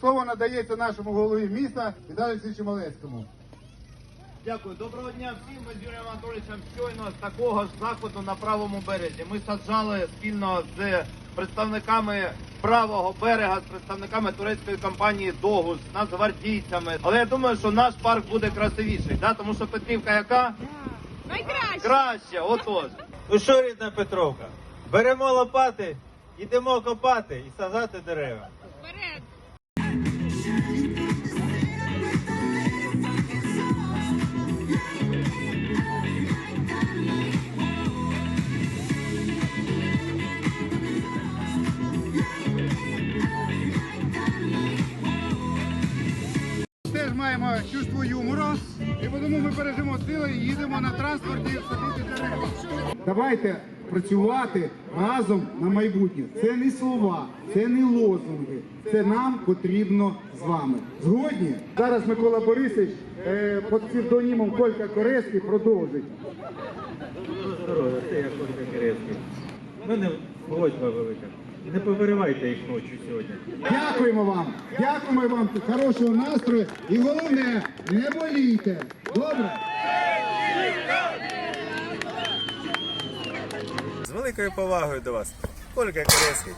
Слово надається нашому голові міста Віталію Олексійовичу Малецькому. Дякую. Доброго дня всім. Ми з Юрієм Анатолійовичем щойно з такого ж заходу на правому березі. Ми саджали спільно з представниками правого берега, з представниками турецької компанії Догус, з нацгвардійцями. Але я думаю, що наш парк буде красивіший, да? тому що Петрівка яка? Найкраще. Краще, отож. Ну що, рідна Петровка, беремо лопати, йдемо копати і сажати дерева. Вперед. Теж маємо чувство юмору, і тому ми бережемо сили і їдемо на транспорті садити дерева. Давайте працювати разом на майбутнє. Це не слова, це не лозунги. Це нам потрібно з вами. Згодні? Зараз Микола Борисович е, під псевдонімом Колька Корецький продовжить. Здорово, це я Колька Керецький. У мене просьба велика. Не повиривайте їх ночі сьогодні. Дякуємо вам, дякуємо вам, хорошого настрою і головне, не болійте. Добре? Великою повагою до вас. Ольга Керецький.